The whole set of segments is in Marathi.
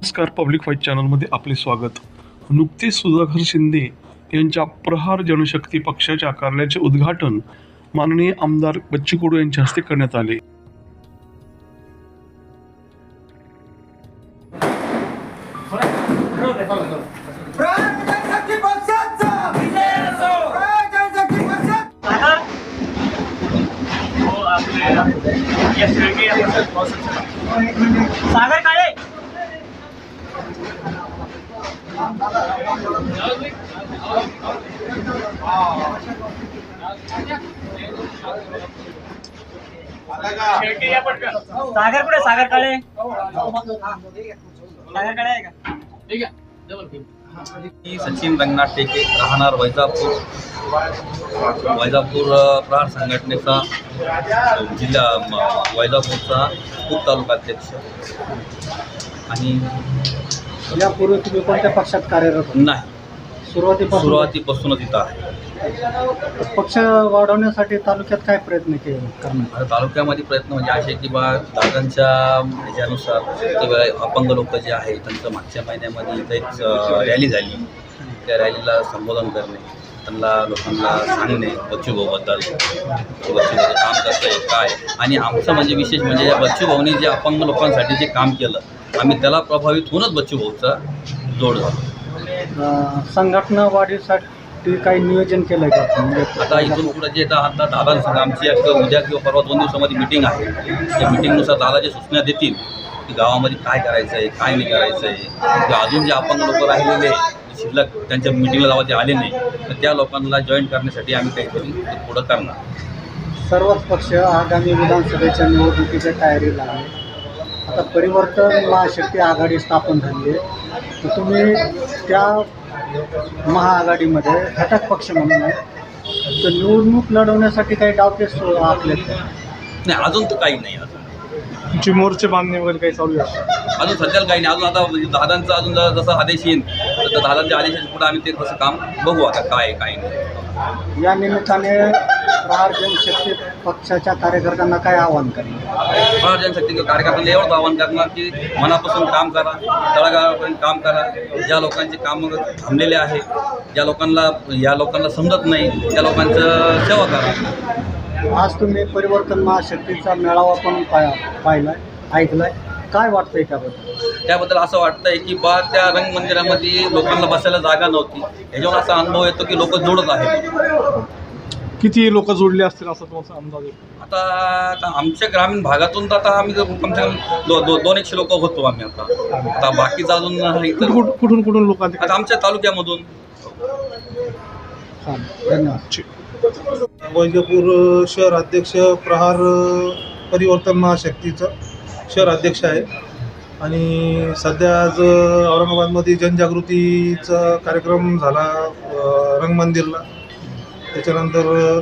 नमस्कार पब्लिक फाईट चॅनलमध्ये आपले स्वागत नुकतेच सुधाकर शिंदे यांच्या प्रहार जनशक्ती पक्षाच्या कार्यालयाचे उद्घाटन माननीय आमदार बच्ची कडू यांच्या हस्ते करण्यात आले सागर काळे सागर कुठे? सागर काळे? सागर काळे आहे का? मी सचिन रंगनाथ टेके राहणार वैजापूर. वैजापूर प्रहार संघटनेचा जिल्हा वैजापूरचा उप तालुकाध्यक्ष आणि यापूर्वी तुम्ही कोणत्या पक्षात कार्यरत होता? नाही. सुरुवातीपासून? सुरुवातीपासूनच इथं आहे. पक्ष वाढवण्यासाठी तालुक्यात काय प्रयत्न केले? करणार आता तालुक्यामध्ये प्रयत्न म्हणजे असे की बा दादांच्या ह्याच्यानुसार किंवा अपंग लोक जे आहे त्यांचं मागच्या महिन्यामध्ये इथं एक अ, रॅली झाली. त्या रॅलीला संबोधन करणे. त्यांना लोकांना सांगणे बच्चू भाऊबद्दल बच्चू भाऊ काम कसं आहे काय? आणि आमचं म्हणजे विशेष म्हणजे या बच्चू भाऊनी जे अपंग लोकांसाठी जे काम केलं आम्ही त्याला प्रभावित होऊनच बच्चू भाऊचा जोड झालो. संघटना वाढीसाठी काही नियोजन केलंय का? आपण? म्हणजे आता इथून पुढे जे आता दादांसंग आमची एक उद्या किंवा परवा दोन दिवसामध्ये मिटिंग आहे. त्या मिटिंगनुसार दादा जे सूचना देतील की गावामध्ये काय करायचं आहे काय नाही करायचं आहे किंवा अजून जे अपंग लोक राहिलेले शिल्लक त्यांच्या मिटिंगला जेव्हा ते आले नाही तर त्या लोकांना जॉईन करण्यासाठी आम्ही काहीतरी ते पुढं करणार. सर्वच पक्ष आगामी विधानसभेच्या निवडणुकीच्या तयारीला आहे. आता परिवर्तन महाशक्ती आघाडी स्थापन झाली आहे. तर तुम्ही त्या महाआघाडीमध्ये घटक पक्ष म्हणून आहे. तर निवडणूक लढवण्यासाठी काही डावपेच आखलेत का? नाही अजून तर काही नाही अजून तुमची मोर्चे बांधणी वगैरे काही चालू आहे? अजून सध्याला काही नाही. अजून आता म्हणजे दादांचा अजून जर जसा आदेश येईल तर दादांच्या आदेशाच्या पुढे आम्ही ते तसं काम बघू आता काय आहे, काय नाही. या निमित्ताने प्रहार जनशक्ती पक्षाच्या कार्यकर्त्यांना काय आवाहन करणार महाराज जनशक्ती कार्यकर्त्यांना एवढंच आवाहन करणार की मनापासून काम करा तळागाळापर्यंत काम करा. ज्या लोकांचे काम थांबलेले आहे ज्या लोकांना या लोकांना समजत नाही त्या लोकांचं सेवा करा. आज तुम्ही परिवर्तन महाशक्तीचा मेळावा पण पाय पाहिलाय ऐकलाय. काय वाटतंय त्याबद्दल? त्याबद्दल असं वाटतंय की बा त्या रंगमंदिरामध्ये लोकांना बसायला जागा नव्हती. याच्यावर असा अनुभव येतो की लोक जोडत आहेत. किती लोक जोडले असतील असं तुमचा अंदाज? आता आता आमच्या ग्रामीण भागातून तर आता आम्ही दो, दो, दोन एकशे लोक होतो आम्ही आता. आता बाकीचं अजून कुठून कुठून लोक आले? आता आमच्या तालुक्यामधून. धन्यवाद. वैजपूर शहर अध्यक्ष प्रहार परिवर्तन महाशक्तीचं शहर अध्यक्ष आहे. आणि सध्या आज औरंगाबादमध्ये जनजागृतीचा कार्यक्रम झाला रंगमंदिरला. त्याच्यानंतर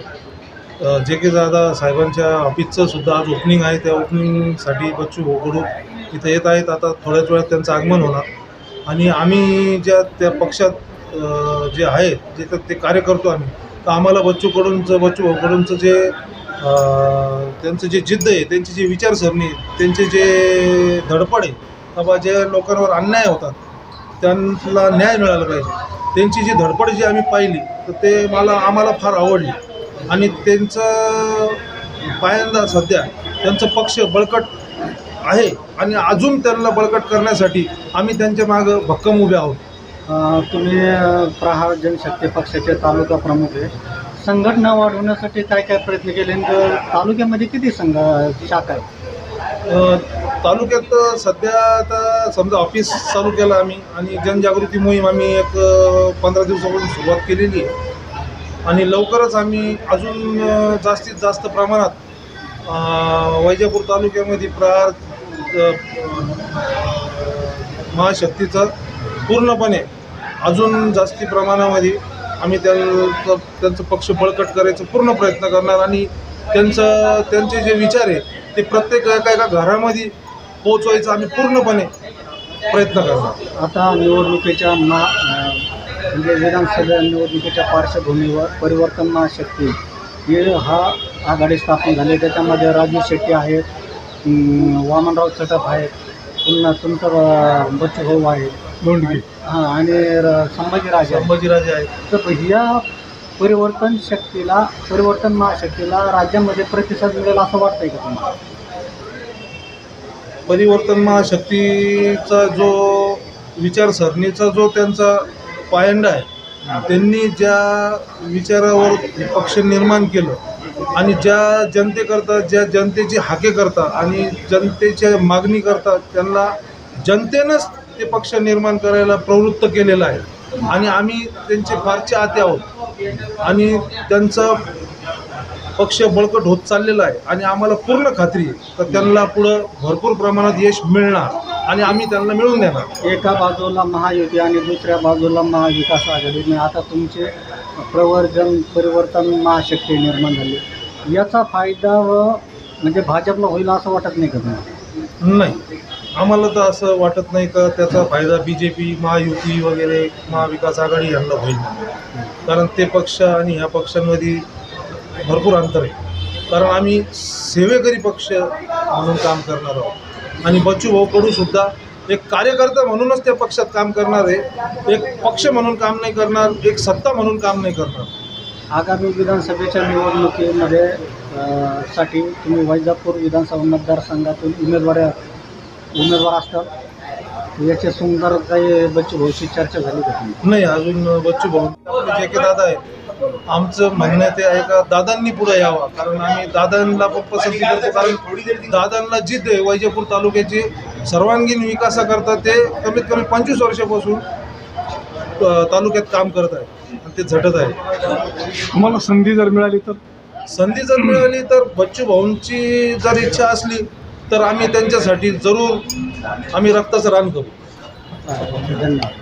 जे के दादा साहेबांच्या ऑफिसचं सुद्धा आज ओपनिंग आहे. त्या ओपनिंगसाठी बच्चू भोगडू इथं येत आहेत. आता थोड्याच वेळात त्यांचं आगमन होणार. आणि आम्ही ज्या त्या पक्षात जे आहे जे तर ते कार्य करतो आम्ही तर आम्हाला बच्चूकडूंचं बच्चू भाऊकडूंचं जे त्यांचं जे जिद्द आहे त्यांची जी विचारसरणी आहे, त्यांचे जे धडपड आहे बाबा जे लोकांवर अन्याय होतात त्यांना न्याय मिळाला पाहिजे. त्यांची जी धडपड जी आम्ही पाहिली तर ते मला आम्हाला फार आवडली. आणि त्यांचं पायांदा सध्या त्यांचं पक्ष बळकट आहे. आणि अजून त्यांना बळकट करण्यासाठी आम्ही त्यांच्या मागं भक्कम उभे आहोत. तुम्ही प्रहार जनशक्ती पक्षाचे तालुका प्रमुख आहे. संघटना वाढवण्यासाठी काय काय प्रयत्न केले आणि तर तालुक्यामध्ये किती संघ शाखा आहे तालुक्यात सध्या आता समजा ऑफिस चालू केलं आम्ही आणि जनजागृती मोहीम आम्ही एक पंधरा दिवसापासून सुरुवात केलेली आहे. आणि लवकरच आम्ही अजून जास्तीत जास्त प्रमाणात वैजापूर तालुक्यामध्ये प्रहार महाशक्तीचं पूर्णपणे अजून जास्ती प्रमाणामध्ये आम्ही त्यांचं त्यांचं पक्ष बळकट करायचा पूर्ण प्रयत्न करणार आणि त्यांचं त्यांचे जे विचार आहे ते प्रत्येक एका एका घरामध्ये पोचवायचा आम्ही पूर्णपणे प्रयत्न करणार. आता निवडणुकीच्या मा म्हणजे विधानसभा निवडणुकीच्या पार्श्वभूमीवर परिवर्तन महाशक्ती हे हा आघाडी स्थापन झाली. त्याच्यामध्ये राजू शेट्टी आहेत वामनराव चटप आहेत पुन्हा तुमचा बच्चूभाऊ आहे हां आणि र- संभाजीराजे. संभाजीराजे आहेत. तर ह्या परिवर्तन शक्तीला परिवर्तन महाशक्तीला राज्यामध्ये प्रतिसाद मिळेल असं वाटतंय का तुम्हाला? परिवर्तन महाशक्तीचा जो विचारसरणीचा जो त्यांचा पायंडा आहे त्यांनी ज्या विचारावर पक्ष निर्माण केलं आणि ज्या जनतेकरता ज्या जनतेची हाके करता आणि जनतेच्या मागणी करता त्यांना जनतेनंच ते पक्ष निर्माण करायला प्रवृत्त केलेलं आहे. आणि आम्ही त्यांचे फारचे आते आहोत. आणि त्यांचा पक्ष बळकट होत चाललेला आहे. आणि आम्हाला पूर्ण खात्री आहे तर त्यांना पुढं भरपूर प्रमाणात यश मिळणार आणि आम्ही त्यांना मिळवून देणार. एका बाजूला महायुती आणि दुसऱ्या बाजूला महाविकास आघाडीने आता तुमचे प्रवर्जन परिवर्तन महाशक्ती निर्माण झाली. याचा फायदा म्हणजे भाजपला होईल असं वाटत नाही का नाही. आम्हाला तर असं वाटत नाही का त्याचा फायदा बी जे पी महायुती वगैरे महाविकास आघाडी यांना होईल. कारण ते पक्ष आणि ह्या पक्षांमध्ये भरपूर अंतर आहे. कारण आम्ही सेवेकरी पक्ष म्हणून काम करणार आहोत. आणि बच्चू भाऊ कडूसुद्धा एक कार्यकर्ता म्हणूनच त्या पक्षात काम करणार आहे. एक पक्ष म्हणून काम नाही करणार एक सत्ता म्हणून काम नाही करणार. आगामी विधानसभेच्या निवडणुकीमध्ये साठी तुम्ही वैजापूर विधानसभा मतदारसंघातून उमेदवार उमेदवार असतात. याचे सुंदर काही बच्चू भाऊशी चर्चा झाली का नाही अजून बच्चू भाऊ जे काही दादा आहे आमचं म्हणणं ते आहे का दादांनी पुढे यावा. कारण आम्ही दादांना पण पसंती करतो. कारण दादांना जिद्द आहे. वैजापूर तालुक्याची सर्वांगीण विकासाकरता ते कमीत कमी पंचवीस वर्षापासून तालुक्यात काम करत आहे आणि ते झटत आहे तुम्हाला संधी जर मिळाली तर? संधी जर मिळाली तर बच्चू भाऊंची जर इच्छा असली तर आम्ही त्यांच्यासाठी जरूर आम्ही रक्ताचं रान करू. धन्यवाद.